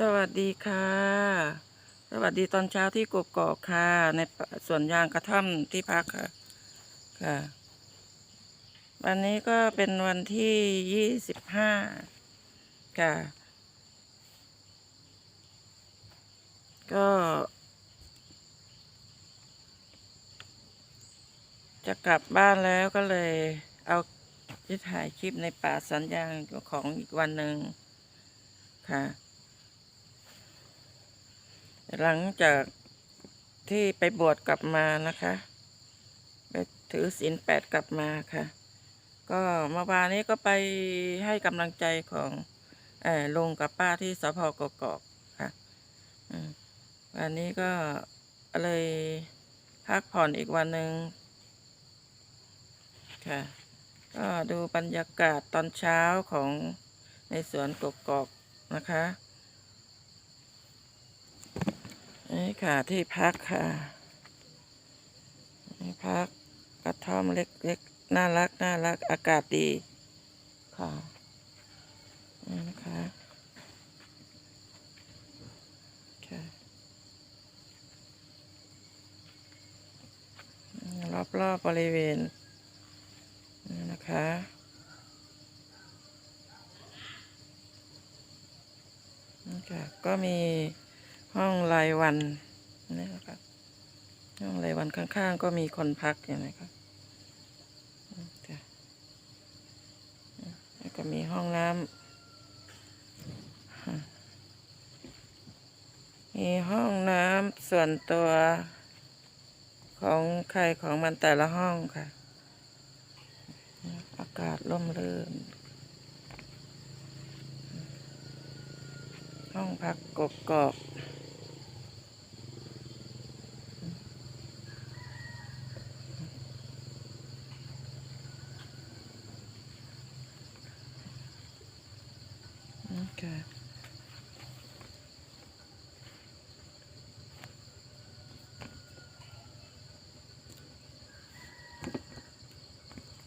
สวัสดีค่ะ สวัสดีตอนเช้าที่กกอกค่ะ ในสวนยางกระท่อมที่พักค่ะค่ะ วันนี้ก็เป็นวันที่ยี่สิบห้าค่ะ ก็ จะกลับบ้านแล้วก็เลยเอาที่ถ่ายคลิปในป่าสัญญางของอีกวันหนึ่งค่ะ หลังจากที่ไปบวชกลับมานะคะ ไปถือศีลแปดกลับมาค่ะ ก็เมื่อวานนี้ก็ไปให้กำลังใจของเออลุงกับป้าที่สพกกอกค่ะวันนี้ก็เลยพักผ่อนอีกวันหนึ่งค่ะ ก็ดูบรรยากาศตอนเช้าของในสวนกกอกนะคะ นี่ค่ะที่พักค่ะที่พักกระท่อมเล็กๆน่ารักน่ารักอากาศดีค่ะนี่นะคะค่ะรอบๆบบริเวณนี่นะคะนี่ค่ะก็มี ห้องรายวันนี่นะครับห้องรายวันข้างๆ ก็มีคนพักอย่างนะครับแล้วก็มีห้องน้ำมีห้องน้ำส่วนตัวของใครของมันแต่ละห้องค่ะ อากาศร่มรื่น ห้องพักกกกอกนี่ ค่ะ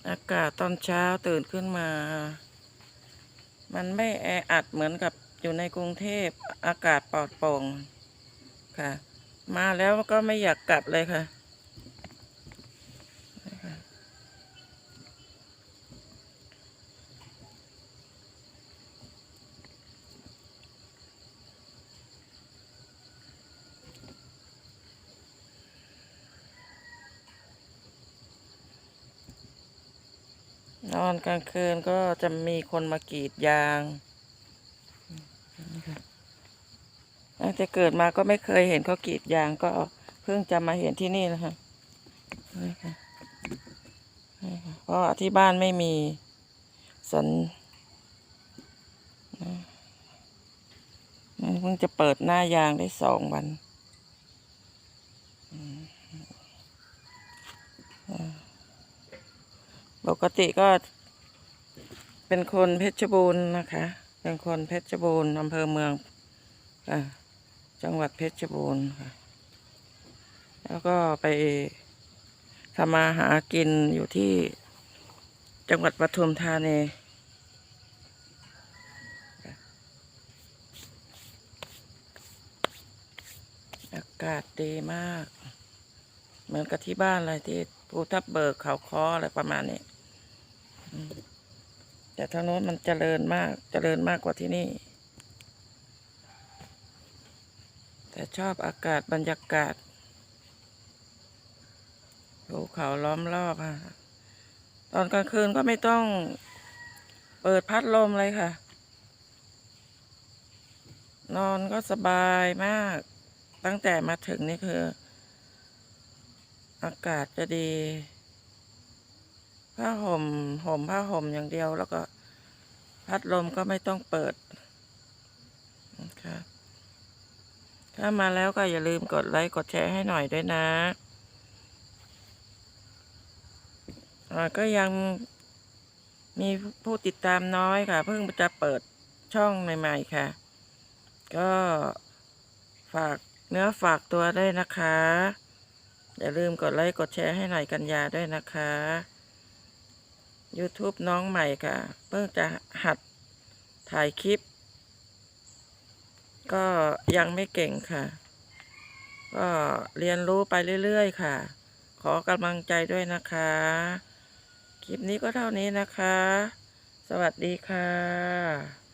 อากาศตอนเช้าตื่นขึ้นมา มันไม่แออัดเหมือนกับอยู่ในกรุงเทพอากาศปลอดโปร่งค่ะ มาแล้วก็ไม่อยากกลับเลยค่ะ นอนกลางคืนก็จะมีคนมากรีดยางตั้งแต่เกิดมาก็ไม่เคยเห็นเขากรีดยางก็เพิ่งจะมาเห็นที่นี่นะคะนี่ค่ะนี่ค่ะเพราะว่าที่บ้านไม่มีสวนนะเพิ่งจะเปิดหน้ายางได้สองวันอืมอ่า ปกติก็ เป็นคนเพชรบูรณ์นะคะ เป็นคนเพชรบูรณ์อำเภอเมืองอจังหวัดเพชรบูรณ์ค่ะ แล้วก็ไปทำมาหากินอยู่ที่จังหวัดปทุมธานีอากาศดีมาก เหมือนกับที่บ้านเลยที่ภูทับเบิกเขาคออะไรประมาณนี้ แต่ทางโน้นมันเจริญมากเจริญมากกว่าที่นี่ แต่ชอบอากาศบรรยากาศภูเขาล้อมรอบค่ะ ตอนกลางคืนก็ไม่ต้องเปิดพัดลมเลยค่ะ นอนก็สบายมาก ตั้งแต่มาถึงนี่คือ อากาศจะดี ผ้าห่มห่มผ้าห่มอย่างเดียว แล้วก็พัดลมก็ไม่ต้องเปิดนะคะถ้ามาแล้วก็อย่าลืมกดไลค์กดแชร์ให้หน่อยด้วยนะก็ยังมีผู้ติดตามน้อยค่ะ เพิ่งจะเปิดช่องใหม่ ๆ ค่ะ ก็ฝากเนื้อฝากตัวได้วยนะคะ อย่าลืมกดไลค์กดแชร์ให้หน่อยกันยาด้วยนะคะ YouTube น้องใหม่ค่ะ เพิ่งจะหัดถ่ายคลิป ก็ยังไม่เก่งค่ะ ก็เรียนรู้ไปเรื่อยๆ ค่ะ ขอกำลังใจด้วยนะคะ คลิปนี้ก็เท่านี้นะคะ สวัสดีค่ะ